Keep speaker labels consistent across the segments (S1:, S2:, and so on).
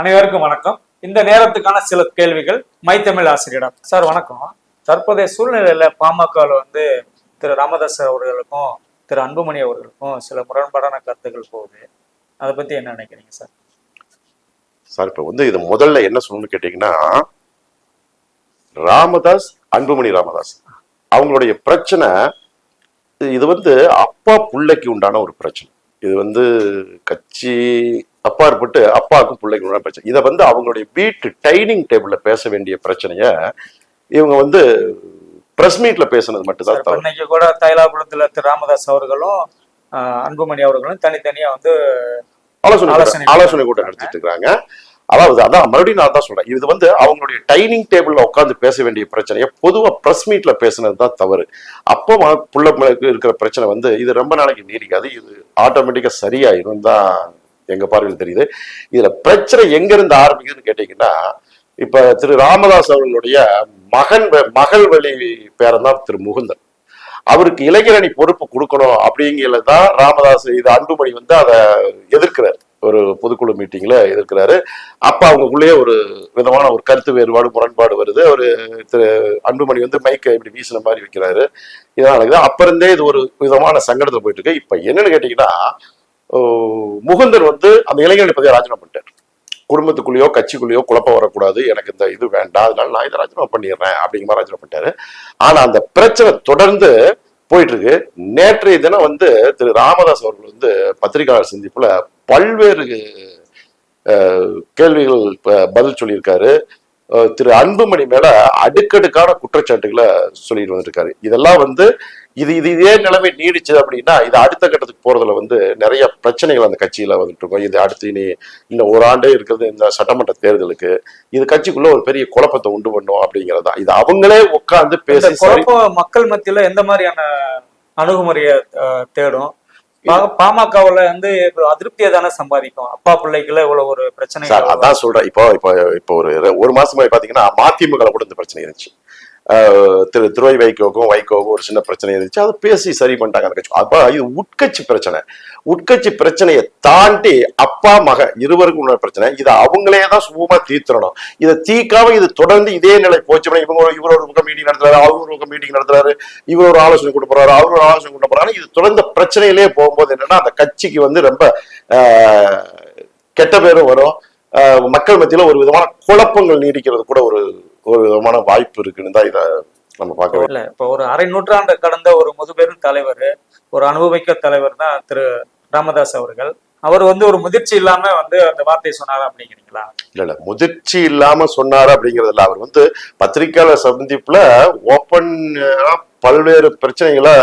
S1: அனைவருக்கும் வணக்கம். இந்த நேரத்துக்கான சில கேள்விகள் மைத்தமிழ் ஆசிரியரிடம். சார் வணக்கம். தற்போதைய சூழ்நிலையில பாமகவில் வந்து திரு ராமதாஸ் அவர்களுக்கும் திரு அன்புமணி அவர்களுக்கும் சில முரண்பாடான கருத்துக்கள் போகுது. அதை பத்தி என்ன நினைக்கிறீங்க சார்?
S2: சார் இப்ப வந்து இது முதல்ல என்ன சொல்லணும்னு கேட்டீங்கன்னா ராமதாஸ் அன்புமணி ராமதாஸ். அவங்களுடைய பிரச்சனை இது வந்து அப்பா புள்ளைக்கு உண்டான ஒரு பிரச்சனை. இது வந்து கட்சி அப்பாற்பட்டு அப்பாவுக்கும் உண்டான பிரச்சனை. இதை வந்து அவங்களுடைய வீட்டு டைனிங் டேபிள்ல பேச வேண்டிய பிரச்சனைய இவங்க வந்து பிரஸ் மீட்ல பேசுனது மட்டும்தான்
S1: இன்னைக்கு கூட தைலாபுரத்துல திரு ராமதாஸ் அவர்களும் அன்புமணி அவர்களும் தனித்தனியா வந்து
S2: ஆலோசனை
S1: ஆலோசனை
S2: கூட்டம் கூட்டம் நடத்திட்டு இருக்காங்க. அதாவது அதான் மறுபடியும் நான் தான் சொல்றேன். இது வந்து அவங்களுடைய டைனிங் டேபிள்ல உட்காந்து பேச வேண்டிய பிரச்சனையை பொதுவா பிரஸ் மீட்ல பேசுனது தான் தவறு. அப்போ ம- புள்ள பிள்ளைக்கு இருக்கிற பிரச்சனை வந்து இது ரொம்ப நாளைக்கு நீடிக்காது. இது ஆட்டோமேட்டிக்கா சரியாயிரும் தான் எங்க பார்வையில் தெரியுது. இதுல பிரச்சனை எங்க இருந்து ஆரம்பிக்குதுன்னு கேட்டீங்கன்னா இப்ப திரு ராமதாஸ் அவர்களுடைய மகன் வ- மகள் வழி பேரன் தான் திரு முகுந்தன். அவருக்கு இளைஞரணி பொறுப்பு கொடுக்கணும் அப்படிங்கிறது தான் ராமதாஸ் இது அன்புமணி வந்து அதை எதிர்க்கிறார். ஒரு பொதுக்குழு மீட்டிங்ல எதிர்க்கிறாரு. அப்ப அவங்களுக்குள்ளேயே ஒரு விதமான ஒரு கருத்து வேறுபாடு முரண்பாடு வருது. ஒரு திரு அன்புமணி வந்து மைக்கை இப்படி வீசின மாதிரி வைக்கிறாரு. இதெல்லாம் நடக்குது அப்ப இருந்தே இது ஒரு விதமான சங்கடத்துல போயிட்டு இருக்கு. இப்ப என்னன்னு கேட்டீங்கன்னா முகுந்தர் வந்து அந்த இளைஞர்களை பதவியை ராஜினாமா பண்ணிட்டார். குடும்பத்துக்குள்ளேயோ கட்சிக்குள்ளேயோ குழப்பம் வரக்கூடாது. எனக்கு இந்த இது வேண்டாம். அதனால நான் இதை ராஜினாமா பண்ணிடுறேன் அப்படிங்கிற மாதிரி ராஜினாமா பண்ணிட்டாரு. ஆனா அந்த பிரச்சனை தொடர்ந்து போயிட்டு இருக்கு நேற்றைய தினம் வந்து திரு ராமதாஸ் அவர்கள் வந்து பத்திரிகையாளர் சந்திப்புல பல்வேறு கேள்விகள் பதில் சொல்லியிருக்காரு. திரு அன்புமணி மேல அடுக்கடுக்கான குற்றச்சாட்டுகளை சொல்லிட்டு வந்திருக்காரு. இதெல்லாம் வந்து இது இது இதே நிலைமை நீடிச்சது அப்படின்னா இது அடுத்த கட்டத்துக்கு போறதுல வந்து நிறைய பிரச்சனைகள் அந்த கட்சியில வந்துட்டு இருக்கும். இது அடுத்து இனி இன்னும் ஒரு ஆண்டே இருக்கிறது இந்த சட்டமன்ற தேர்தலுக்கு. இது கட்சிக்குள்ள ஒரு பெரிய குழப்பத்தை உண்டு பண்ணும் அப்படிங்கிறது. இது அவங்களே உட்கார்ந்து பேசி
S1: மக்கள் மத்தியில எந்த மாதிரியான அணுகுமுறையை தேடும்? பாமகவுல வந்து ஒரு அதிருப்தியை தானே சம்பாதிக்கும். அப்பா பிள்ளைக்குள்ள இவ்வளவு ஒரு பிரச்சனை
S2: அதான் சொல்றேன். இப்போ இப்போ இப்போ ஒரு ஒரு மாசம் பாத்தீங்கன்னா மதிமுக கூட இந்த பிரச்சனை இருந்துச்சு. திரு திருவை வைகோக்கும் வைகோக்கும் ஒரு சின்ன பிரச்சனை இருந்துச்சு. அதை பேசி சரி பண்ணிட்டாங்க அந்த கட்சி. அப்போ இது உட்கட்சி பிரச்சனை. உட்கட்சி பிரச்சனையை தாண்டி அப்பா மக இருவருக்கும் உள்ள பிரச்சனை. இதை அவங்களே தான் சுமூகமா தீர்த்துறணும் இதை தீர்க்காம இது தொடர்ந்து இதே நிலை போச்சு. இவங்க ஒரு- இவர் ஒரு பக்கம் மீட்டிங் நடத்துறாரு அவர் ஒரு பக்கம் மீட்டிங் நடத்துறாரு இவர் ஒரு ஆலோசனை கொண்டு போறாரு அவர் ஒரு ஆலோசனை கொண்டு போறாரு. இது தொடர்ந்த பிரச்சனையிலே போகும்போது என்னன்னா அந்த கட்சிக்கு வந்து ரொம்ப கெட்ட பேரும் வரும். மக்கள் மத்தியில ஒரு விதமான குழப்பங்கள் நீடிக்கிறது கூட ஒரு ஒரு விதமான வாய்ப்பு இருக்குன்னு தான் இதை நம்ம பார்க்க
S1: இல்ல இப்ப ஒரு அரை நூற்றாண்டு கடந்த ஒரு முதுபெரும் தலைவர் ஒரு அனுபவிக்க தலைவர் தான் திரு ராமதாஸ் அவர்கள். அவர் வந்து ஒரு முதிர்ச்சி இல்லாம வந்து அந்த வார்த்தையை சொன்னாரா அப்படிங்கிறீங்களா?
S2: இல்ல இல்ல. முதிர்ச்சி இல்லாம சொன்னாரு அப்படிங்கறதுல அவர் வந்து பத்திரிக்கையாளர் சந்திப்புல ஓப்பன் பல்வேறு பிரச்சனைகளை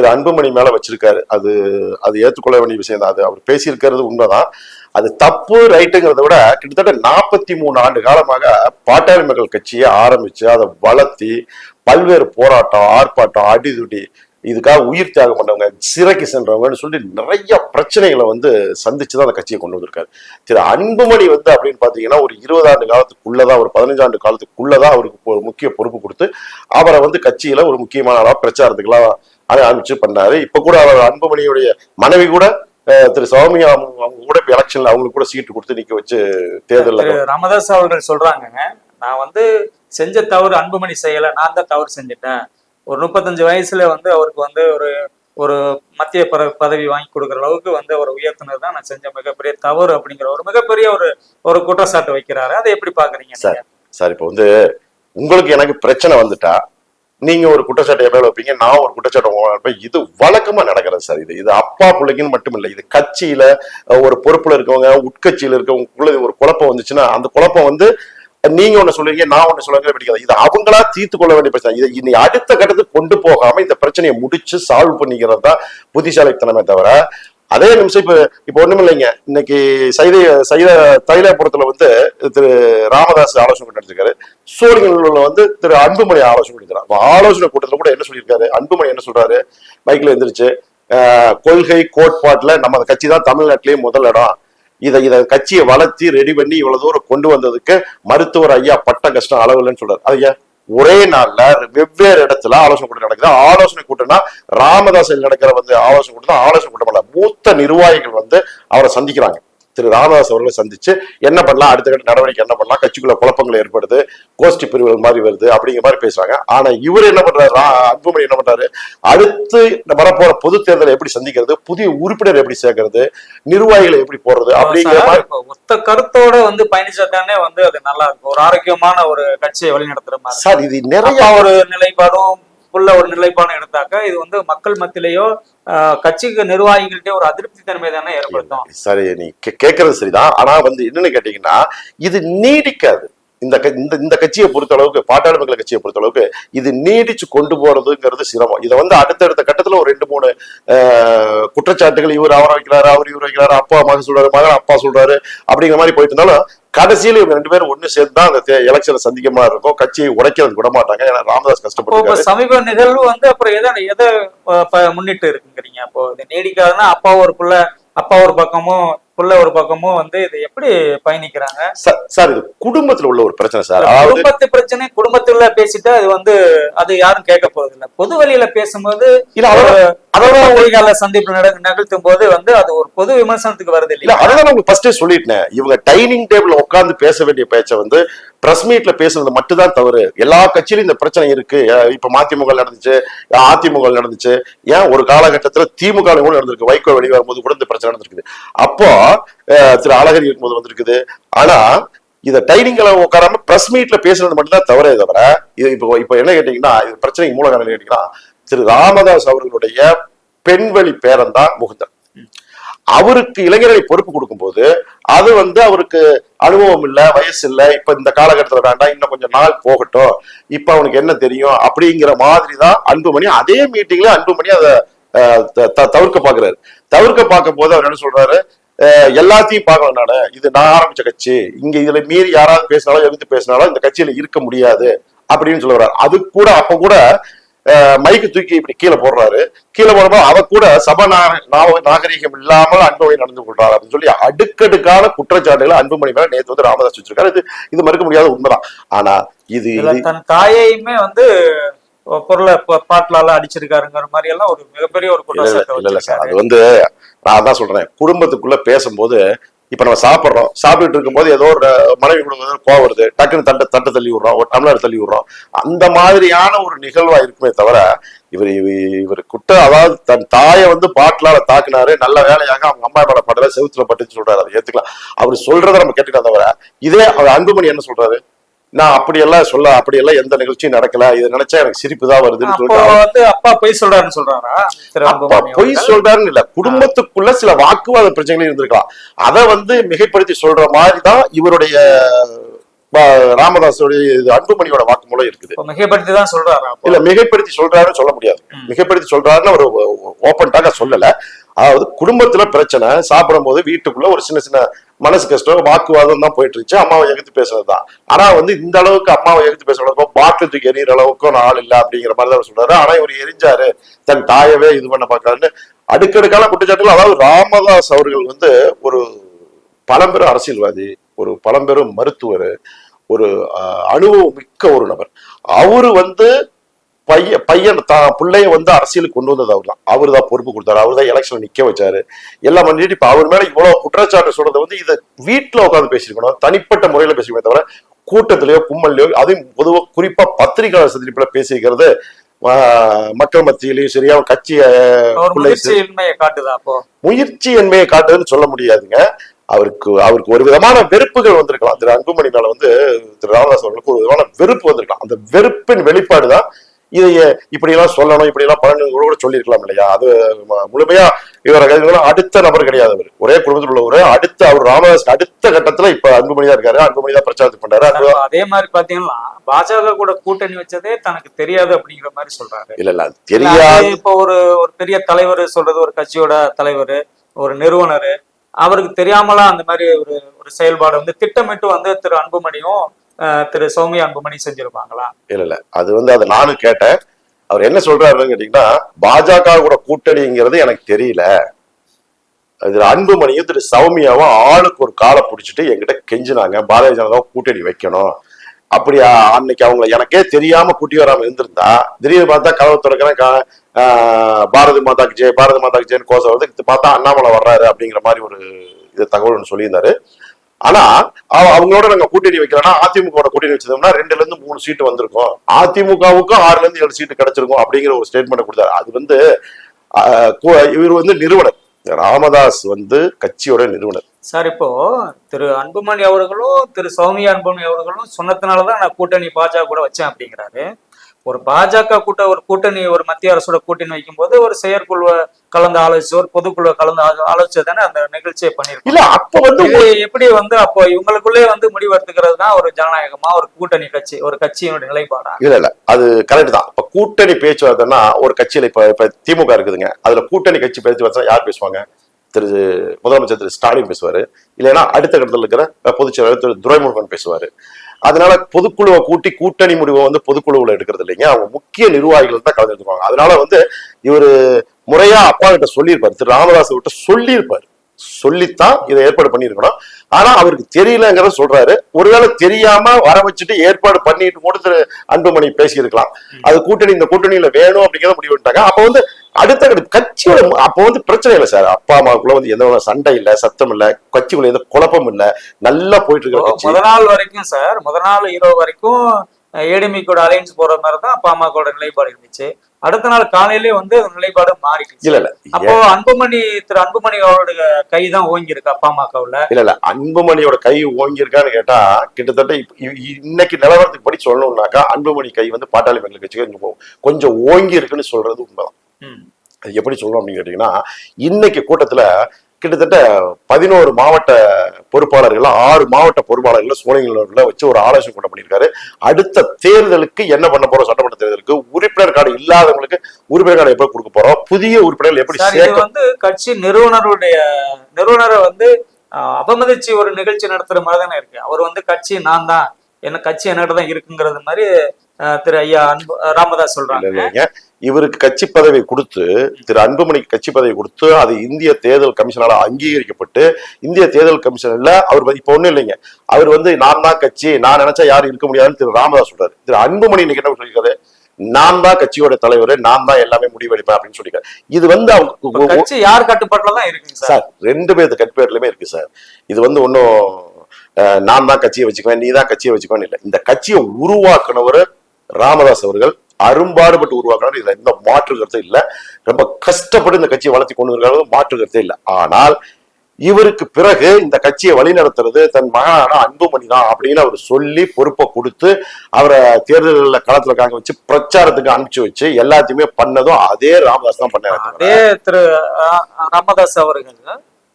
S2: திரு அன்புமணி மேல வச்சிருக்காரு. அது அது ஏற்றுக்கொள்ள வேண்டிய விஷயம் தான். அது அவர் பேசியிருக்கிறது உண்மைதான். அது தப்பு ரைட்டுங்கிறத விட கிட்டத்தட்ட நாற்பத்தி மூணு ஆண்டு காலமாக பாட்டாளி மக்கள் கட்சியை ஆரம்பிச்சு அதை வளர்த்தி பல்வேறு போராட்டம் ஆர்ப்பாட்டம் அடிதுடி இதுக்காக உயிர் தியாகம் பண்ணவங்க சிறைக்கு சென்றவங்கன்னு சொல்லி நிறைய பிரச்சனைகளை வந்து சந்திச்சு தான் அந்த கட்சியை கொண்டு வந்திருக்காரு. திரு அன்புமணி வந்து அப்படின்னு பார்த்தீங்கன்னா ஒரு இருபது ஆண்டு காலத்துக்குள்ளதான் ஒரு பதினஞ்சு ஆண்டு காலத்துக்குள்ளதான் அவருக்கு ஒரு முக்கிய பொறுப்பு கொடுத்து அவரை வந்து கட்சியில ஒரு முக்கியமான ஆளாக பிரச்சாரத்துக்கெல்லாம் அனு- அனுப்பிச்சு பண்ணாரு. இப்ப கூட அவர் அன்புமணியுடைய மனைவி கூட திரு சௌமியா அவங்க கூட இப்ப எலெக்ஷன்ல அவங்களுக்கு கூட சீட்டு கொடுத்து நிக்க வச்சு தேர்தலில்
S1: திரு ராமதாஸ் அவர்கள் சொல்றாங்கங்க நான் வந்து செஞ்ச தவறு அன்புமணி செய்யல நான் தான் தவறு செஞ்சுட்டேன். ஒரு முப்பத்தஞ்சு வயசுல வந்து அவருக்கு வந்து ஒரு ஒரு மத்திய பர- பதவி வாங்கி கொடுக்குற அளவுக்கு வந்து அவர் உயர்த்தினது தான் நான் செஞ்ச மிகப்பெரிய தவறு அப்படிங்கிற ஒரு மிகப்பெரிய ஒரு ஒரு குற்றச்சாட்டு வைக்கிறாரு. அதை எப்படி பாக்குறீங்க
S2: சார். சார் இப்போ வந்து உங்களுக்கு எனக்கு பிரச்சனை வந்துட்டா நீங்க ஒரு குற்றச்சாட்டை மேல வைப்பீங்க நான் ஒரு குற்றச்சாட்டை வைப்பேன். இது வழக்கமா நடக்கிறது சார் இது. இது அப்பா பிள்ளைக்குன்னு மட்டும் இல்லை இது கட்சியில ஒரு பொறுப்புல இருக்கவங்க உட்கட்சியில இருக்கவங்களுக்குள்ள ஒரு குழப்பம் வந்துச்சுன்னா அந்த குழப்பம் வந்து நீங்க ஒண்ணு சொல்றீங்க நான் ஒண்ணு சொல்லுங்க பிடிக்காது இது அவங்களா தீர்த்து கொள்ள வேண்டிய பிரச்சனை. இதை இனி அடுத்த கட்டத்துக்கு கொண்டு போகாம இந்த பிரச்சனையை முடிச்சு சால்வ் பண்ணிக்கிறது தான் புத்திசாலித்தனமே தவிர அதே நிமிஷம் இப்ப இப்ப ஒண்ணும் இல்லைங்க. இன்னைக்கு சைத சைத தைலாபுரத்துல வந்து திரு ராமதாஸ் ஆலோசனை நடத்திருக்காரு சோழிங்கல்ல வந்து திரு அன்புமணி ஆலோசனை பண்ணிருக்காரு அப்போ ஆலோசனை கூட்டத்துல கூட என்ன சொல்லியிருக்காரு? அன்புமணி என்ன சொல்றாரு? மைக்ல எந்திரிச்சு கொள்கை கோட்பாட்டுல நம்ம அந்த கட்சி தான் தமிழ்நாட்டிலேயே முதல் இடம். இதை இதை கட்சியை வளர்த்தி ரெடி பண்ணி இவ்வளவு தூரம் கொண்டு வந்ததுக்கு மருத்துவர் ஐயா பட்ட கஷ்டம் அளவில்லைன்னு சொல்றாரு. ஐயா ஒரே நாள்ல வெவ்வேறு இடத்துல ஆலோசனை கூட்டம் நடக்குது. ஆலோசனை கூட்டம்னா ராமதாசில் நடக்கிற வந்து ஆலோசனை கூட்டம் தான் ஆலோசனை கூட்டம் அல்ல. மூத்த நிர்வாகிகள் வந்து அவரை சந்திக்கிறாங்க. திரு ராமதாஸ் அவர்களை சந்திச்சு என்ன பண்ணலாம்? அடுத்த கட்ட நடவடிக்கை என்ன பண்ணலாம்? கட்சிக்குள்ள குழப்பங்கள் ஏற்படுது கோஷ்டி பிரிவுகள் மாதிரி வருது அப்படிங்கிற மாதிரி பேசுறாங்க. ஆனா இவர் என்ன பண்றாரு? அன்புமணி என்ன பண்றாரு? அடுத்து வரப்போற பொது தேர்தலை எப்படி சந்திக்கிறது? புதிய உறுப்பினர் எப்படி சேர்க்கறது? நிர்வாகிகளை எப்படி போடுறது? அப்படிங்கிற மாதிரி
S1: ஒத்த கருத்தோட வந்து பயணிச்சாதானே வந்து அது நல்லா இருக்கும். ஒரு ஆரோக்கியமான ஒரு கட்சியை வழி நடத்துற மாதிரி.
S2: சார் இது நிறைய
S1: ஒரு நிலைப்பாடும் உள்ள ஒரு நிலைப்பான எடுத்தாக்க இது வந்து மக்கள் மத்தியிலேயோ ஆஹ், கட்சிக்கு நிர்வாகிகள்கிட்ட ஒரு அதிருப்தி தன்மை தானே ஏற்படுத்தும்.
S2: சரி நீ கே- கேட்கறது சரிதான். ஆனா வந்து என்னன்னு கேட்டீங்கன்னா இது நீடிக்காது. இந்த க- இந்த இந்த கட்சியை பொறுத்த அளவுக்கு பாட்டாளி மக்கள் கட்சியை பொறுத்த அளவுக்கு இது நீடிச்சு கொண்டு போறதுங்கிறது சிரமம். இதை வந்து அடுத்தடுத்த கட்டத்துல ஒரு ரெண்டு மூணு ஆஹ், குற்றச்சாட்டுகள் இவர் அவரை வைக்கிறாரு அவர் இவர் வைக்கிறாரு அப்பா மகன் சொல்றாரு மகன் அப்பா சொல்றாரு அப்படிங்கிற மாதிரி போயிட்டு இருந்தாலும் கடைசியில இவங்க ரெண்டு பேரும் ஒண்ணு சேர்ந்து தான் அந்த எலெக்ஷனை சந்திக்க மாதிரி இருக்கும். கட்சியை உடைக்கிறது விட மாட்டாங்க. ஏன்னா ராமதாஸ் கஷ்டப்பட்டு
S1: சமீப நிகழ்வு வந்து அப்புறம் எதை எதை முன்னிட்டு இருக்குங்கிறீங்க? அப்போ நீடிக்காதுன்னா அப்பா ஒரு பிள்ளை அப்பா ஒரு பக்கமும் புள்ள ஒரு பக்கமும் வந்து இது எப்படி பயணிக்கிறாங்க?
S2: சார் இது குடும்பத்துல உள்ள ஒரு பிரச்சனை சார்.
S1: குடும்பத்து பிரச்சனை குடும்பத்துல பேசிட்டா அது வந்து அது யாரும் கேட்க போறது இல்ல. பொது வழியில பேசும்போது
S2: அதான்
S1: கைகால சந்திப்பு நட நிகழ்த்தும் போது வந்து அது ஒரு பொது விமர்சனத்துக்கு வருது
S2: இல்ல. அதான் உங்களுக்கு ஃபர்ஸ்டே சொல்லிட்டேன். இவங்க டைனிங் டேபிள் உட்கார்ந்து பேச வேண்டிய பேச்சை வந்து பிரஸ் மீட்ல பேசுறது மட்டும்தான் தவறு. எல்லா கட்சியிலும் இந்த பிரச்சனை இருக்கு. இப்ப மதிமுக நடந்துச்சு அதிமுக நடந்துச்சு. ஏன்? ஒரு காலகட்டத்துல திமுக கூட நடந்திருக்கு. வைகோ வெளியே வரும்போது கூட இந்த பிரச்சனை நடந்திருக்குது. அப்போ திரு அழகரி இருக்கும்போது வந்திருக்குது. ஆனா இத டைனிங்ல உட்காராம பிரஸ் மீட்ல பேசுறது மட்டும்தான் தவறே தவிர இது இப்போ இப்போ என்ன கேட்டீங்கன்னா இது பிரச்சனைக்கு மூல காரணம் கேட்டீங்கன்னா திரு ராமதாஸ் அவர்களுடைய பெண்வழி பேரன் தான் முகுந்தன். அவருக்கு இளைஞர்களை பொறுப்பு கொடுக்கும்போது அது வந்து அவருக்கு அனுபவம் இல்லை வயசு இல்லை இப்ப இந்த காலகட்டத்தில் வேண்டாம் இன்னும் கொஞ்சம் நாள் போகட்டும் இப்ப அவனுக்கு என்ன தெரியும் அப்படிங்கிற மாதிரி தான் அன்புமணி அதே மீட்டிங்ல அன்புமணி அதை த- தவிர்க்க பாக்குறாரு தவிர்க்க பார்க்கும் போது அவர் என்ன சொல்றாரு? எல்லாத்தையும் பார்க்கணும் நானு. இது நான் ஆரம்பிச்ச கட்சி. இங்க இதுல மீறி யாராவது பேசினாலும் எதிர்த்து பேசினாலும் இந்த கட்சியில இருக்க முடியாது அப்படின்னு சொல்லுறாரு அது கூட அப்ப கூட மைக்கு தூக்கி இப்படி கீழே போடுறாரு. கீழே போடும்போது அவ கூட சப நாகரிகம் இல்லாமல் அன்புமணி நடந்து கொள்றாரு அப்படின்னு சொல்லி அடுக்கடுக்கான குற்றச்சாட்டுகளை அன்புமணி மேல நேத்து வந்து ராமதாஸ் வச்சிருக்காரு. இது இது மறுக்க முடியாத உண்மைதான். ஆனா இது
S1: தன் தாயையுமே வந்து பொருளை ப- பாட்டிலால அடிச்சிருக்காருங்கிற மாதிரி எல்லாம் ஒரு மிகப்பெரிய ஒரு குற்றச்சாட்டு
S2: இல்ல சார். அது வந்து நான் அதான் சொல்றேன். குடும்பத்துக்குள்ள பேசும்போது இப்ப நம்ம சாப்பிட்றோம் சாப்பிட்டுட்டு இருக்கும்போது ஏதோ ஒரு மனைவி கூட கோவம் வருது. டக்குன்னு தண்டை தட்டை தள்ளி விடுறோம் ஒரு டம்ளர் தள்ளி விடுறோம். அந்த மாதிரியான ஒரு நிகழ்வா இருக்குமே தவிர இவர் இவர் இவர் குட்ட அதாவது தன் தாயை வந்து பாட்டிலால தாக்குனாரு நல்ல வேலையாக அவங்க அம்மா மேல படல செவுத்துல பட்டுன்னு சொல்றாரு. அதை ஏத்துக்கலாம். அவர் சொல்றதை நம்ம கேட்டுக்கலாம் தவிர இதே அவர் அன்புமணி என்ன சொல்றாரு? நான் அப்படியெல்லாம் சொல்ல அப்படியெல்லாம் எந்த நிகழ்ச்சியும் நடக்கல. இதை நினைச்சா எனக்கு சிரிப்பு தான் வருதுன்னு சொல்லிட்டு
S1: வந்து அப்பா பொய் சொல்றாருன்னு சொல்றாரா?
S2: அப்பா பொய்? சொல்றாருன்னு இல்ல. குடும்பத்துக்குள்ள சில வாக்குவாத பிரச்சனைகள் இருந்திருக்கலாம். அதை வந்து மிகைப்படுத்தி சொல்ற மாதிரி தான் இவருடைய ராமதாஸோடைய இது அன்புமணியோட வாக்குமூலம் இருக்குது.
S1: மிகைப்படுத்தி தான் சொல்றாரா?
S2: இல்ல மிகைப்படுத்தி சொல்றாருன்னு சொல்ல முடியாது. மிகைப்படுத்தி சொல்றாருன்னு அவர் ஓப்பன் டாக சொல்லல. அதாவது குடும்பத்துல பிரச்சனை சாப்பிடும் போது வீட்டுக்குள்ள ஒரு சின்ன சின்ன மனசு கஷ்டம் வாக்குவாதம் தான் போயிட்டு இருந்துச்சு அம்மாவை எதிர்த்து பேசுறதுதான். ஆனா வந்து இந்த அளவுக்கு அம்மாவை எதிர்த்து பேசுறப்போ பாட்டில் தூக்கி எறிகிற அளவுக்கு நான் ஆள் இல்ல அப்படிங்கிற மாதிரி தான் அவர் சொல்றாரு. ஆனா இவர் எரிஞ்சாரு. தன் தாயவே இது பண்ண பார்க்கறாருன்னு அடுக்கடுக்கான குற்றச்சாட்டுகள் அதாவது ராமதாஸ் அவர்கள் வந்து ஒரு பழம்பெரும் அரசியல்வாதி ஒரு பழம்பெரும் மருத்துவர் ஒரு அனுபவம் மிக்க ஒரு நபர். அவரு வந்து பையன் பையன் தான் பிள்ளைய வந்து அரசியலுக்கு கொண்டு வந்தது அவர் தான் அவர் தான் பொறுப்பு கொடுத்தாரு. அவர் தான் எலெக்ஷன்ல நிக்க வச்சாரு. எல்லாம் பண்ணிட்டு இப்ப அவர் மேல இவ்வளவு குற்றச்சாட்டு சொல்றதை வந்து இதை வீட்டுல உட்காந்து பேசியிருக்கணும். தனிப்பட்ட முறையில பேசிக்கணும் தவிர கூட்டத்திலயோ கும்பல்லையோ அதுவும் பொதுவாக குறிப்பா பத்திரிகையாளர் சந்திப்புல பேசிக்கிறது ஆஹ், மக்கள் மத்தியிலையும் சரி அவன் கட்சி முயற்சி என்பையை காட்டுதுன்னு சொல்ல முடியாதுங்க. அவருக்கு அவருக்கு ஒரு விதமான வெறுப்புகள் வந்திருக்கலாம். திரு அன்புமணி மேல வந்து திரு ராமதாஸ் அவர்களுக்கு ஒரு விதமான வெறுப்பு வந்திருக்கலாம். அந்த வெறுப்பின் வெளிப்பாடு தான் இதை இப்படி எல்லாம் சொல்லணும் இப்படி எல்லாம் பண்ணணும் கூட சொல்லியிருக்கலாம் இல்லையா? அது முழுமையா இவர் அடுத்த நபர் கிடையாது அவர். ஒரே குடும்பத்தில் உள்ளவர் அடுத்த அவர் ராமதாஸ் அடுத்த கட்டத்துல இப்ப அன்புமணி தான் இருக்காரு. அன்புமணி தான் பிரச்சாரத்துக்கு பண்றாரு.
S1: அதே மாதிரி பாத்தீங்கன்னா பாஜக கூட கூட்டணி வச்சதே தனக்கு தெரியாது அப்படிங்கிற மாதிரி சொல்றாரு.
S2: இல்ல இல்ல தெரியாது.
S1: இப்போ ஒரு ஒரு பெரிய தலைவர் சொல்றது ஒரு கட்சியோட தலைவர் ஒரு நிறுவனர் அவருக்கு தெரியாமலா அந்த மாதிரி ஒரு ஒரு செயல்பாடு வந்து திட்டமிட்டு வந்து திரு அன்புமணியும் திரு சௌமியா அன்புமணி செஞ்சிருப்பாங்களா?
S2: இல்ல இல்ல. அது வந்து அதை நானும் கேட்டேன். அவர் என்ன சொல்றாருன்னு கேட்டீங்கன்னா பாஜக கூட கூட்டணிங்கிறது எனக்கு தெரியல. திரு அன்புமணியும் திரு சௌமியாவும் ஆளுக்கு ஒரு காலை பிடிச்சிட்டு எங்கிட்ட கெஞ்சினாங்க. பாரதிய ஜனதா கூட்டணி வைக்கணும். அப்படி அன்னைக்கு அவங்கள எனக்கே தெரியாம கூட்டி வராம இருந்திருந்தா திடீர்னு பார்த்தா கதவு திறக்கிறேன் கா- பாரதி மாதாக்கு ஜெய் பாரதி மாதாக்கு ஜெயின் கோஷம் வந்து இது பார்த்தா அண்ணாமலை வர்றாரு அப்படிங்கிற மாதிரி ஒரு இது தகவல் ஒண்ணு சொல்லியிருந்தாரு. ஆனா அவ- அவங்களோட நாங்க கூட்டணி வைக்கலன்னா அதிமுக கூட்டணி வச்சதோம்னா ரெண்டுல இருந்து மூணு சீட்டு வந்திருக்கும். அதிமுகவுக்கும் ஆறுல இருந்து ஏழு சீட்டு கிடைச்சிருக்கும் அப்படிங்கிற ஒரு ஸ்டேட்மெண்ட் கொடுத்தாரு. அது வந்து இவர் வந்து நிறுவனர். ராமதாஸ் வந்து கட்சியோட நிறுவனர்.
S1: சார் இப்போ திரு அன்புமணி அவர்களும் திரு சௌமியா அன்புமணி அவர்களும் சொன்னதுனாலதான் நான் கூட்டணி பாஜக கூட வச்சேன் அப்படிங்கிறாரு. ஒரு பாஜக கூட்ட ஒரு கூட்டணி ஒரு மத்திய அரசோட கூட்டணி வைக்கும்போது ஒரு செயற்குழுவை கலந்து ஆலோசிச்சு ஒரு பொதுக்குழுவை கலந்து ஆலோ- ஆலோசிச்சு தானே அந்த நிகழ்ச்சியை பண்ணிருக்கோம்
S2: இல்ல அப்ப வந்து
S1: எப்படி வந்து அப்போ இவங்களுக்குள்ளே வந்து முடிவெடுத்துக்கிறது தான் ஒரு ஜனநாயகமா ஒரு கூட்டணி கட்சி ஒரு கட்சியினுடைய நிலைப்பாடா?
S2: இல்ல இல்ல அது கரெக்ட் தான். இப்ப கூட்டணி பேச்சுவார்த்தைன்னா ஒரு கட்சியில இப்ப இப்ப திமுக இருக்குதுங்க. அதுல கூட்டணி கட்சி பேச்சுவார்த்தை யார் பேசுவாங்க? திரு. முதலமைச்சர் திரு. ஸ்டாலின் பேசுவாரு. இல்லைன்னா அடுத்த கட்டத்தில் இருக்கிற பொதுச் செயலாளர் திரு. துரைமுருகன் பேசுவாரு. அதனால பொதுக்குழுவை கூட்டி கூட்டணி முடிவை வந்து பொதுக்குழுவில் எடுக்கிறது இல்லைங்க. அவங்க முக்கிய நிர்வாகிகள் தான் கலந்துருப்பாங்க அதனால வந்து இவர் முறையா அப்பா கிட்ட சொல்லியிருப்பாரு. திரு ராமதாஸ் கிட்ட சொல்லியிருப்பாரு. சொல்லித்தான் இதை ஏற்பாடு பண்ணியிருக்கணும். ஆனா அவருக்கு தெரியலங்கிறத சொல்றாரு. ஒருவேளை தெரியாம வர வச்சுட்டு ஏற்பாடு பண்ணிட்டு கூட திரு அன்புமணி பேசியிருக்கலாம். அது கூட்டணி இந்த கூட்டணியில வேணும் அப்படிங்கிறத முடிவு பண்ணிட்டாங்க. அப்ப வந்து அடுத்த கட்சியோட அப்போ வந்து பிரச்சனை இல்லை சார். அப்பா அம்மாவுக்குள்ள வந்து எந்த சண்டை இல்ல சத்தம் இல்ல கட்சிக்குள்ள எந்த குழப்பம் இல்ல. நல்லா போயிட்டு இருக்கிற கட்சி.
S1: முத நாள் வரைக்கும் சார் முத நாள் இரவு வரைக்கும் ஏடிமி கூட அலைன்ஸ் போற மாதிரி தான் அப்பா அம்மா கூட நிலைப்பாடு இருந்துச்சு. அடுத்த நாள் காலையிலே வந்து நிலைப்பாடு மாறிடுச்சு.
S2: இல்ல இல்ல.
S1: அப்போ அன்புமணி திரு அன்புமணி அவருடைய கை தான் ஓங்கி இருக்கு அப்பா அம்மாக்காவுல
S2: இல்ல இல்ல. அன்புமணியோட கை ஓங்கி இருக்கான்னு கேட்டா கிட்டத்தட்ட இன்னைக்கு நிலவரத்துக்கு படி சொல்லணும்னாக்கா அன்புமணி கை வந்து பாட்டாளி மக்கள் கட்சிக்கு கொஞ்சம் ஓங்கி இருக்குன்னு சொல்றது உண்மைதான். அது எப்படி சொல்லணும் அப்படின்னு கேட்டீங்கன்னா இன்னைக்கு கூட்டத்துல கிட்டத்தட்ட பதினோரு மாவட்ட பொறுப்பாளர்கள் ஆறு மாவட்ட பொறுப்பாளர்கள் சோழிங்கல்ல வச்சு ஒரு ஆலோசனை கூட்டம் பண்ணியிருக்காரு. அடுத்த தேர்தலுக்கு என்ன பண்ண போறோம்? சட்டமன்ற தேர்தலுக்கு உறுப்பினர் கார்டு இல்லாதவங்களுக்கு உறுப்பினர் கார்டு எப்படி கொடுக்க போறோம்? புதிய உறுப்பினர்கள் எப்படி
S1: வந்து கட்சி நிறுவனருடைய நிறுவனரை வந்து அவமதிச்சு ஒரு நிகழ்ச்சி நடத்துற மாதிரி தானே இருக்கு. அவர் வந்து கட்சி நான் தான். என்ன கட்சி என்னகிட்ட தான் இருக்குங்கிறது மாதிரி திரு ஐயா அன்பு ராமதாஸ் சொல்றாங்க.
S2: இவருக்கு கட்சி பதவி கொடுத்து திரு அன்புமணிக்கு கட்சி பதவி கொடுத்து அது இந்திய தேர்தல் கமிஷனால அங்கீகரிக்கப்பட்டு இந்திய தேர்தல் கமிஷன்ல அவர் இப்ப ஒண்ணும் இல்லைங்க. அவர் வந்து நான் தான் கட்சி நான் நினைச்சா யாரும் இருக்க முடியாதுன்னு திரு ராமதாஸ் சொல்றாரு. திரு அன்புமணி இன்னைக்கு என்ன சொல்லியிருக்காரு? நான் தான் கட்சியோட தலைவர் நான் தான் எல்லாமே முடிவெடுப்பேன் அப்படின்னு சொல்லியிருக்காரு. இது வந்து அவங்க
S1: கட்சி யார் கட்டுப்பாட்டுல தான் இருக்குங்க சார்?
S2: ரெண்டு பேர்த்து கட்பேர்லயுமே இருக்கு சார். இது வந்து ஒன்றும் நான் தான் கட்சியை வச்சுக்குவேன் நீ தான் கட்சியை வச்சுக்குவேன் இல்லை. இந்த கட்சியை உருவாக்குனவர் ராமதாஸ் அவர்கள் அரும்பாடுபட்டு உருவாக்குனவர் இதுல எந்த மாற்று கருத்தும் இல்லை. ரொம்ப கஷ்டப்பட்டு இந்த கட்சியை வளர்த்தி கொண்டு மாற்று கருத்தே இல்லை. ஆனால் இவருக்கு பிறகு இந்த கட்சியை வழிநடத்துறது தன் மகனான அன்புமணி தான் அப்படின்னு அவர் சொல்லி பொறுப்பை கொடுத்து அவரை தேர்தலில் களத்துல காங்க வச்சு பிரச்சாரத்துக்கு அனுப்பிச்சு வச்சு எல்லாத்தையுமே பண்ணதும் அதே ராமதாஸ் தான் பண்ணாரு
S1: அதே திரு ராமதாஸ் அவர்கள்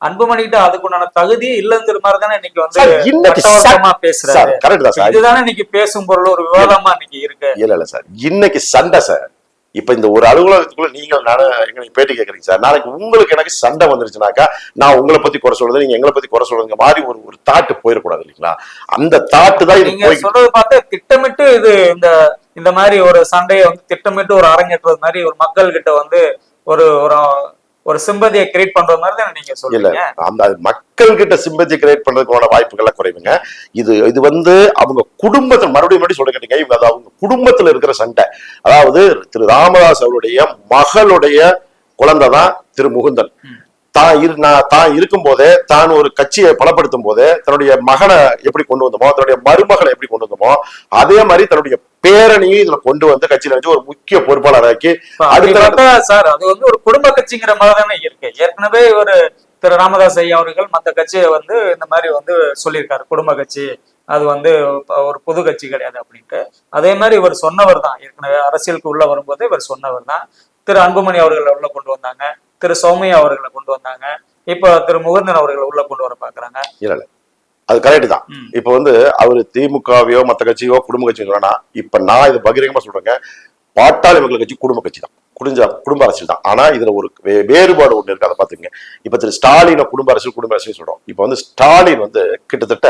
S1: அன்புமணிகிட்ட அதுக்குண்டான தகுதி இல்லைங்கிற மாதிரி தானே இன்னைக்கு வந்து பேசுறாரு.
S2: கரெக்ட் தான் சார்.
S1: இதுதானே இன்னைக்கு பேசும் பொருள் ஒரு விவாதமா இன்னைக்கு இருக்கு.
S2: இல்ல இல்ல சார். இன்னைக்கு சண்டை சார். இப்ப இந்த ஒரு அலுவலகத்துக்குள்ள நீங்கள் நானும் எங்களுக்கு பேட்டி கேட்கறீங்க சார். நாளைக்கு உங்களுக்கு எனக்கு சண்டை வந்துருச்சுனாக்கா நான் உங்களை பத்தி குறை சொல்றது நீங்க எங்களை பத்தி குறை சொல்றதுங்க மாதிரி ஒரு ஒரு தாட்டு போயிடக்கூடாது இல்லைங்களா? அந்த தாட்டு தான்
S1: நீங்க சொல்றது பார்த்தா திட்டமிட்டு இது இந்த இந்த மாதிரி ஒரு சண்டையை வந்து திட்டமிட்டு ஒரு அரங்கேற்றது மாதிரி ஒரு மக்கள் கிட்ட வந்து ஒரு ஒரு ஒரு சிம்பதியை கிரியேட் பண்ற மாதிரி தானே நீங்க
S2: இல்ல
S1: சொல்றீங்க
S2: அந்த மக்கள் கிட்ட சிம்பத்தி கிரியேட் பண்றதுக்கான வாய்ப்புகள்லாம் குறைவுங்க. இது இது வந்து அவங்க குடும்பத்தில் மறுபடியும் மறுபடியும் சொல்ல கேட்டீங்க. இவங்க அது அவங்க குடும்பத்துல இருக்கிற சண்டை. அதாவது திரு ராமதாஸ் அவருடைய மகளுடைய குழந்தை தான் திரு முகுந்தன். தான் இரு நான் தான் இருக்கும் போதே தான் ஒரு கட்சியை பலப்படுத்தும் போதே தன்னுடைய மகனை எப்படி கொண்டு வந்தோமோ தன்னுடைய மருமகளை எப்படி கொண்டு வந்தோமோ அதே மாதிரி தன்னுடைய பேரனையும் இதுல கொண்டு வந்து கட்சியில வச்சு ஒரு முக்கிய பொறுப்பாளராக்கி அடுத்த-
S1: சார் அது வந்து ஒரு குடும்ப கட்சிங்கிற மாதிரி தானே இருக்கு. ஏற்கனவே ஒரு திரு ராமதாஸ் ஐயா அவர்கள் மத்த கட்சியை வந்து இந்த மாதிரி வந்து சொல்லியிருக்காரு. குடும்ப கட்சி அது வந்து ஒரு புது கட்சி கிடையாது அப்படின்ட்டு. அதே மாதிரி இவர் சொன்னவர் தான். ஏற்கனவே அரசியலுக்கு உள்ள வரும்போது இவர் சொன்னவர் தான். திரு அன்புமணி அவர்களை உள்ள கொண்டு வந்தாங்க. திரு சௌமியா அவர்களை கொண்டு வந்தாங்க. இப்ப திரு முகுந்தன் அவர்களை உள்ள கொண்டு வர பாக்குறாங்க.
S2: அது கரெக்ட் தான். இப்ப வந்து அவரு திமுகவையோ மத்த கட்சியோ குடும்ப கட்சி வேணா இப்ப நான் இது பகிரங்கமா சொல்றேங்க. பாட்டாளி மக்கள் கட்சி குடும்ப கட்சி தான். குடிஞ்ச குடும்ப அரசியல் தான். ஆனா இதுல ஒரு வேறுபாடு ஒண்ணு இருக்கு. அதை பாத்துங்க இப்ப திரு ஸ்டாலினை குடும்ப அரசியல் குடும்ப அரசியல் சொல்றோம். இப்ப வந்து ஸ்டாலின் வந்து கிட்டத்தட்ட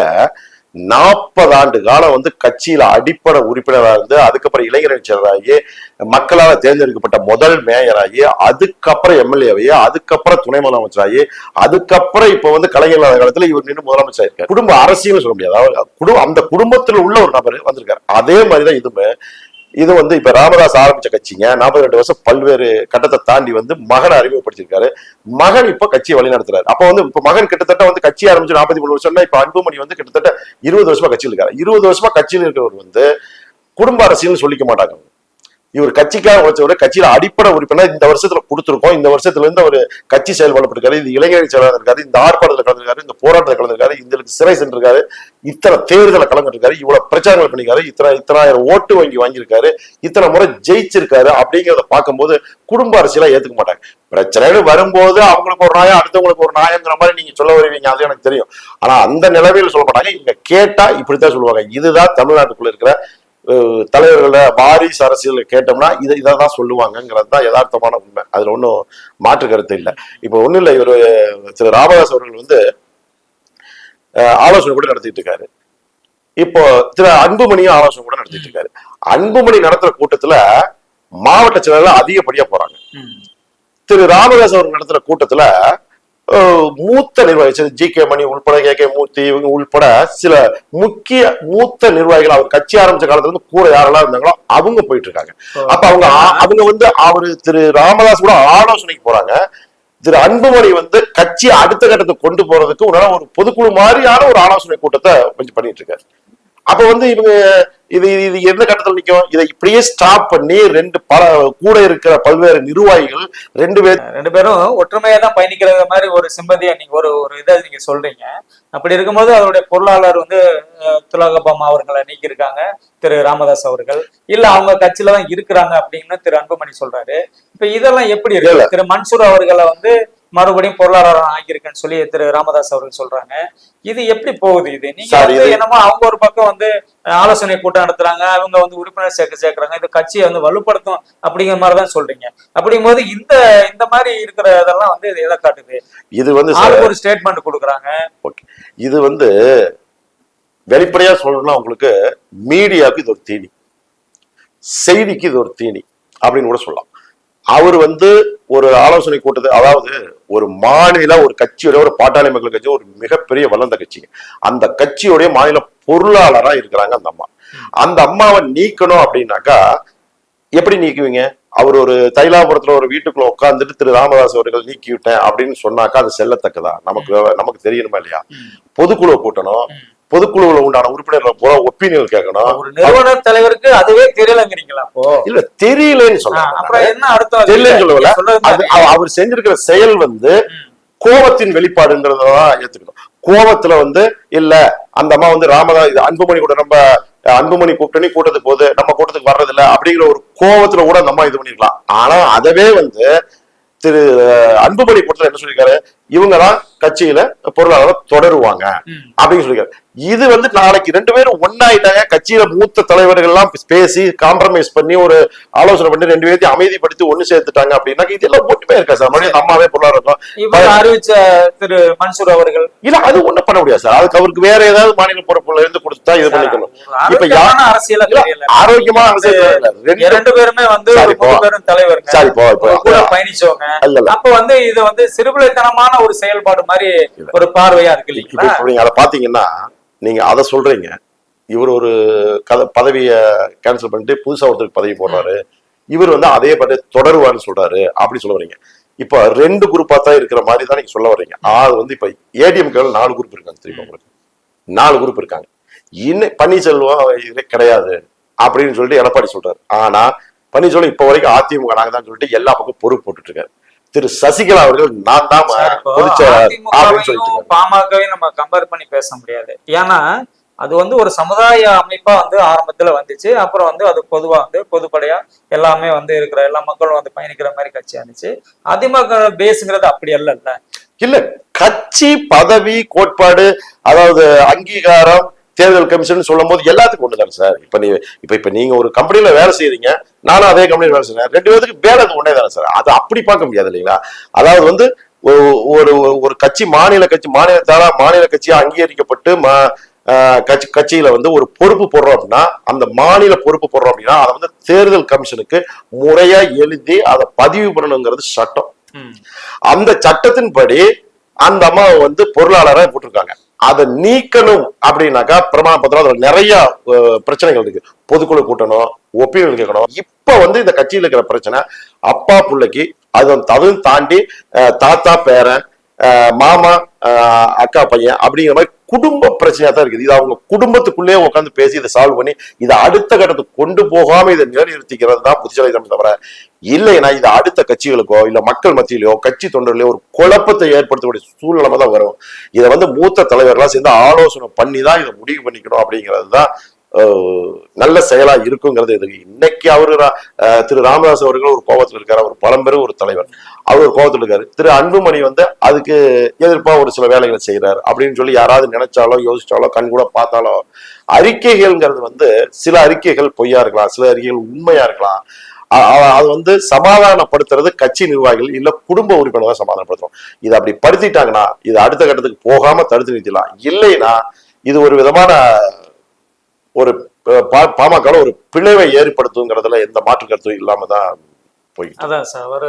S2: நாற்பது ஆண்டு காலம் வந்து கட்சியில அடிப்படை உறுப்பினராக இருந்து அதுக்கப்புறம் இளைஞர் அமைச்சராகி மக்களால் தேர்ந்தெடுக்கப்பட்ட முதல் மேயராகி அதுக்கப்புறம் எம்எல்ஏவையே அதுக்கப்புறம் துணை முதலமைச்சராகி அதுக்கப்புறம் இப்ப வந்து கலைஞர் காலத்தில் காலத்துல இவர் நின்று முதலமைச்சர் இருக்காரு குடும்ப அரசியல் சொல்ல முடியாது. குடும்ப அந்த குடும்பத்தில் உள்ள ஒரு நபர் வந்திருக்காரு. அதே மாதிரிதான் இதுவுமே இது வந்து இப்ப ராமதாஸ் ஆரம்பிச்ச கட்சிங்க. நாற்பது ரெண்டு வருஷம் பல்வேறு கட்டத்தை தாண்டி வந்து மகனை அறிமுகப்படுத்திருக்காரு மகன் இப்ப கட்சியை வழி நடத்துறாரு அப்ப வந்து இப்ப மகன் கிட்டத்தட்ட வந்து கட்சி ஆரம்பிச்சு நாற்பத்தி மூணு வருஷம்னா இப்ப அன்புமணி வந்து கிட்டத்தட்ட இருபது வருஷமா கட்சியில் இருக்காரு. இருபது வருஷமா கட்சியில் இருக்கிறவர் வந்து குடும்ப அரசியல்னு சொல்லிக்க மாட்டாங்க. இவர் கட்சிக்காக உழைச்சவர் கட்சியில அடிப்படை உறுப்பினர் இந்த வருஷத்துல கொடுத்துருக்கோம். இந்த வருஷத்துல இருந்து அவர் கட்சி செயல்படப்பட்டிருக்காரு இந்த இளைஞர் செயலாளர் இந்த ஆர்ப்பாட்டத்தில் கலந்துருக்காரு இந்த போராட்டத்தில் கலந்துருக்காரு இந்த சிறை சென்றிருக்காரு இத்தனை தேர்தலை கலந்துருக்காரு இவ்வளவு பிரச்சாரங்கள் பண்ணிருக்காரு இத்தனை இத்தனாயிரம் ஓட்டு வங்கி வாங்கியிருக்காரு இத்தனை முறை ஜெயிச்சிருக்காரு அப்படிங்கிறத பார்க்கும்போது குடும்ப அரசியலா ஏத்துக்க மாட்டாங்க. பிரச்சனைன்னு வரும்போது அவங்களுக்கு ஒரு நாயம் அடுத்தவங்களுக்கு ஒரு நாயங்கிற மாதிரி நீங்க சொல்ல வருவீங்க அது எனக்கு தெரியும். ஆனா அந்த நிலவையில் சொல்ல மாட்டாங்க. இவங்க கேட்டா இப்படித்தான் சொல்லுவாங்க. இதுதான் தமிழ்நாட்டுக்குள்ள இருக்கிற தலைவர்கள வாரிசு அரசியல் கேட்டோம்னா இதை இதை தான் சொல்லுவாங்கங்கிறது தான் யதார்த்தமான உண்மை. அதுல ஒன்றும் மாற்று கருத்து இல்லை. இப்போ ஒண்ணும் இல்லை இவர் திரு ராமதாஸ் அவர்கள் வந்து ஆலோசனை கூட நடத்திட்டு இருக்காரு. இப்போ திரு அன்புமணியும் ஆலோசனை கூட நடத்திட்டு இருக்காரு. அன்புமணி நடத்துற கூட்டத்துல மாவட்ட செயலாளர் அதிகப்படியா போறாங்க. திரு ராமதாஸ் அவர்கள் நடத்துற கூட்டத்துல மூத்த நிர்வாகி ஜி கே மணி உள்பட கே கே மூர்த்தி இவங்க உள்பட சில முக்கிய மூத்த நிர்வாகிகள் அவர் கட்சி ஆரம்பிச்ச காலத்துல இருந்து கூட யாரெல்லாம் இருந்தாங்களோ அவங்க போயிட்டு இருக்காங்க அப்ப அவங்க அவங்க வந்து அவரு திரு ராமதாஸ் கூட ஆலோசனைக்கு போறாங்க. திரு அன்புமணி வந்து கட்சி அடுத்த கட்டத்துக்கு கொண்டு போறதுக்கு உன்னால ஒரு பொதுக்குழு மாதிரியான ஒரு ஆலோசனை கூட்டத்தை கொஞ்சம் பண்ணிட்டு இருக்காரு அப்ப வந்து இவங்க இது இது எந்த கட்டத்தில் நிக்கும்? இதை இப்படியே ஸ்டாப் பண்ணி ரெண்டு பல கூட இருக்கிற பல்வேறு நிர்வாகிகள் ரெண்டு பேர்
S1: ரெண்டு பேரும் ஒற்றுமையா தான் பயணிக்கிற மாதிரி ஒரு சிம்பதியா நீங்க ஒரு ஒரு இதை நீங்க சொல்றீங்க. அப்படி இருக்கும்போது அவருடைய பொருளாளர் வந்து திலகபாமா அவர்களை நீக்கியிருக்காங்க திரு ராமதாஸ் அவர்கள். இல்ல அவங்க கட்சியில தான் இருக்கிறாங்க அப்படின்னு திரு அன்புமணி சொல்றாரு. இப்ப இதெல்லாம் எப்படி. இருக்கு? திரு மன்சூர் அவர்களை வந்து மறுபடியும் பொருளாதாரம் ஆகியிருக்குன்னு சொல்லி திரு ராமதாஸ் அவர்கள் சொல்றாங்க. இது எப்படி போகுது இது? நீங்க என்னமோ அவங்க ஒரு பக்கம் வந்து ஆலோசனை கூட்டம் நடத்துறாங்க அவங்க வந்து உறுப்பினர் சேர்க்க சேர்க்கறாங்க இது கட்சியை வந்து வலுப்படுத்தும் அப்படிங்கிற மாதிரி தான் சொல்றீங்க. அப்படிங்கும்போது இந்த இந்த மாதிரி இருக்கிற இதெல்லாம் வந்து இது எதை காட்டுது?
S2: இது வந்து
S1: ஒரு ஸ்டேட்மெண்ட் கொடுக்குறாங்க.
S2: இது வந்து வெளிப்படையா சொல்லணும்னா உங்களுக்கு மீடியாவுக்கு இது ஒரு தீனி செய்திக்கு இது ஒரு தீனி அப்படின்னு கூட சொல்லலாம். அவர் வந்து ஒரு ஆலோசனை கூட்டத்தை அதாவது ஒரு மாநில ஒரு கட்சியோட ஒரு பாட்டாளி மக்கள் கட்சி ஒரு மிகப்பெரிய வளர்ந்த கட்சிங்க அந்த கட்சியோடைய மாநில பொருளாளரா இருக்கிறாங்க அந்த அம்மா. அந்த அம்மாவை நீக்கணும் அப்படின்னாக்கா எப்படி நீக்குவீங்க? அவர் ஒரு தைலாபுரத்துல ஒரு வீட்டுக்குள்ள உட்கார்ந்துட்டு திரு ராமதாஸ் அவர்கள் நீக்கி விட்டேன் அப்படின்னு சொன்னாக்கா அது செல்லத்தக்கதா? நமக்கு நமக்கு தெரியணுமா இல்லையா? பொதுக்குழு கூட்டணும். பொதுக்குழுவுல உண்டான உறுப்பினர்கள் பூரா ஒப்பீனியன் கேட்கணும்
S1: ஒரு நிறுவனர் தலைவருக்கு அதுவே தெரியலங்கிறீங்களா அப்போ?
S2: இல்ல தெரியலன்னு
S1: அர்த்தம்
S2: தெரியலன்னு சொல்லல அவர் செஞ்சிருக்கிற செயல் வந்து கோபத்தின் வெளிப்பாடுங்கிறதான் ஏத்துக்கணும். கோபத்துல வந்து இல்ல அந்த அம்மா வந்து ராமதா இது அன்புமணி கூட நம்ம அன்புமணி கூட்டணி கூட்டத்துக்கு போகுது நம்ம கூட்டத்துக்கு வர்றது இல்ல அப்படிங்கிற ஒரு கோபத்துல கூட அந்த அம்மா இது பண்ணிருக்கலாம். ஆனா அதவே வந்து திரு அன்புமணி கூட்டத்துல என்ன சொல்லியிருக்காரு? இவங்க தான் கட்சியில பொருளாதாரம் தொடருவாங்க. அப்படின்னு சொல்லியிருக்காரு. இது வந்து நாளைக்கு ரெண்டு பேரும் ஒன்னாயிட்டாங்க கட்சியில மூத்த தலைவர்கள் எல்லாம் பேசி காம்ப்ரமைஸ் பண்ணி ஒரு ஆலோசனை பண்ணி ரெண்டு பேர்த்தையும் அமைதிப்படுத்தி ஒண்ணு சேர்த்துட்டாங்க அப்படின்னா இதெல்லாம் ஒட்டுமே இருக்கா சார்? மறுபடியும் நம்மாவே பொருளாதாரம்
S1: அறிவிச்ச திரு மன்சூர் அவர்கள்.
S2: இல்ல அது ஒண்ணும் பண்ண முடியாது சார். அதுக்கு அவருக்கு வேற ஏதாவது மாநில பொறுப்புல இருந்து கொடுத்தா இது பண்ணிக்கணும். இப்ப யா-
S1: ஆரோக்கியமான அரசியல
S2: ஆரோக்கியமா அரசியல். ரெண்டு
S1: பேருமே வந்து தலைவருங்க.
S2: சரி
S1: பயணிச்சவங்க. அப்ப வந்து இது வந்து சிறுபிள்ளைத்தனமான ஒரு செயல்பாடு மாதிரி. ஒரு பார்வையா இருக்கு இல்லைங்களா?
S2: நீங்க அதை பாத்தீங்கன்னா நீங்க அதை சொல்றீங்க. இவர் ஒரு கத பதவியை கேன்சல் பண்ணிட்டு புதுசா ஒருத்தருக்கு பதவி போடுறாரு. இவர் வந்து அதே பதவி தொடருவான்னு சொல்றாரு. அப்படி சொல்ல வர்றீங்க இப்ப ரெண்டு குரூப்பா தான் இருக்கிற மாதிரி தான் நீங்க சொல்ல வர்றீங்க ஆறு வந்து இப்ப ஏடிஎம்கே நாலு குரூப் இருக்காங்க தெரியுமா உங்களுக்கு? நாலு குரூப் இருக்காங்க. இன்னும் பன்னீர்செல்வம் இது கிடையாது அப்படின்னு சொல்லிட்டு எடப்பாடி சொல்றாரு. ஆனா பன்னீர்செல்வம் இப்ப வரைக்கும் அதிமுக நாங்க தான் சொல்லிட்டு எல்லா பக்கம் பொறுப்பு போட்டுட்டு இருக்காரு. திரு சசிகலா அவர்கள் நான் தான்.
S1: பாமகவையும் நம்ம கம்பேர் பண்ணி பேச முடியாது. ஏன்னா அது வந்து ஒரு சமுதாய அமைப்பா வந்து ஆரம்பத்துல வந்துச்சு. அப்புறம் வந்து அது பொதுவா வந்து பொதுப்படையா எல்லாமே வந்து இருக்கிற எல்லா மக்களும் வந்து பயணிக்கிற மாதிரி கட்சியா இருந்துச்சு. அதிமுக பேஸுங்கிறது அப்படி அல்ல இல்ல
S2: கட்சி பதவி கோட்பாடு அதாவது அங்கீகாரம் தேர்தல் கமிஷன் சொல்லும் போது எல்லாத்துக்கும் ஒண்ணுதான் சார்? இப்ப நீ இப்ப இப்ப நீங்க ஒரு கம்பெனில வேலை செய்யறீங்க நானும் அதே கம்பெனில வேலை செய்யறேன் ரெண்டு பேருக்கு வேலை ஒன்னே தானே சார்? அது அப்படி பார்க்க முடியாது இல்லைங்களா? அதாவது வந்து ஒரு- ஒரு கட்சி மாநில கட்சி மாநிலத்தால மாநில கட்சியா அங்கீகரிக்கப்பட்டு கட்சி கட்சியில வந்து ஒரு பொறுப்பு போடுறோம் அப்படின்னா அந்த மாநில பொறுப்பு போடுறோம் அப்படின்னா அதை வந்து தேர்தல் கமிஷனுக்கு முறையா எழுதி அதை பதிவு பண்ணணுங்கிறது சட்டம். அந்த சட்டத்தின்படி அந்த அம்மாவை வந்து பொருளாளரா போட்டிருக்காங்க. அதை நீக்கணும் அப்படின்னாக்கா பிரமாண பத்திரம் அதுல நிறைய பிரச்சனைகள் இருக்கு. பொதுக்குழு கூட்டணும் ஒப்பீனியன் கேட்கணும். இப்ப வந்து இந்த கட்சியில் இருக்கிற பிரச்சனை அப்பா பிள்ளைக்கு அது அதுவும் தாண்டி அஹ், தாத்தா பேரன் அஹ், மாமா அஹ், அக்கா பையன் அப்படிங்கிற மாதிரி குடும்ப பிரச்சனையா தான் இருக்குது. இது அவங்க குடும்பத்துக்குள்ளேயே உட்காந்து பேசி இதை சால்வ் பண்ணி இதை அடுத்த கட்டத்துக்கு கொண்டு போகாம இதை நிலைநிறுத்திக்கிறது தான் புதுச்சேரி தவிர இல்லைன்னா இது அடுத்த கட்சிகளுக்கோ இல்ல மக்கள் மத்தியிலோ கட்சி தொண்டர்களையோ ஒரு குழப்பத்தை ஏற்படுத்தக்கூடிய சூழ்நிலை தான் வரும். இதை வந்து மூத்த தலைவர்கள்லாம் சேர்ந்து ஆலோசனை பண்ணி தான் இதை முடிவு பண்ணிக்கணும் அப்படிங்கிறது தான் நல்ல செயலா இருக்குங்கிறது இது. இன்னைக்கு அவரு திரு ராமதாஸ் அவர்கள் ஒரு கோபத்தில் இருக்காரு. அவர் பழம்பெரும் ஒரு தலைவர். அவர் ஒரு கோபத்தில் இருக்காரு. திரு அன்புமணி வந்து அதுக்கு எதிர்ப்பா ஒரு சில வேலைகளை செய்யறாரு அப்படின்னு சொல்லி யாராவது நினைச்சாலோ யோசிச்சாலோ கண் கூட பார்த்தாலோ அறிக்கைகள்ங்கிறது வந்து சில அறிக்கைகள் பொய்யா இருக்கலாம். சில அறிக்கைகள் உண்மையா இருக்கலாம். அது வந்து சமாதானப்படுத்துறது கட்சி நிர்வாகிகள் இல்ல குடும்ப உறுப்பினர் தான் சமாதானப்படுத்தும் இதை அப்படி படுத்திட்டாங்கன்னா இது அடுத்த கட்டத்துக்கு போகாம தடுத்து நிறுத்திடலாம். இல்லைன்னா இது ஒரு விதமான ஒரு பாமக ஒரு பிளவை ஏற்படுத்துங்கிறதுல எந்த மாற்று கருத்தும் இல்லாம தான் போய்
S1: அதான் சார் அவர்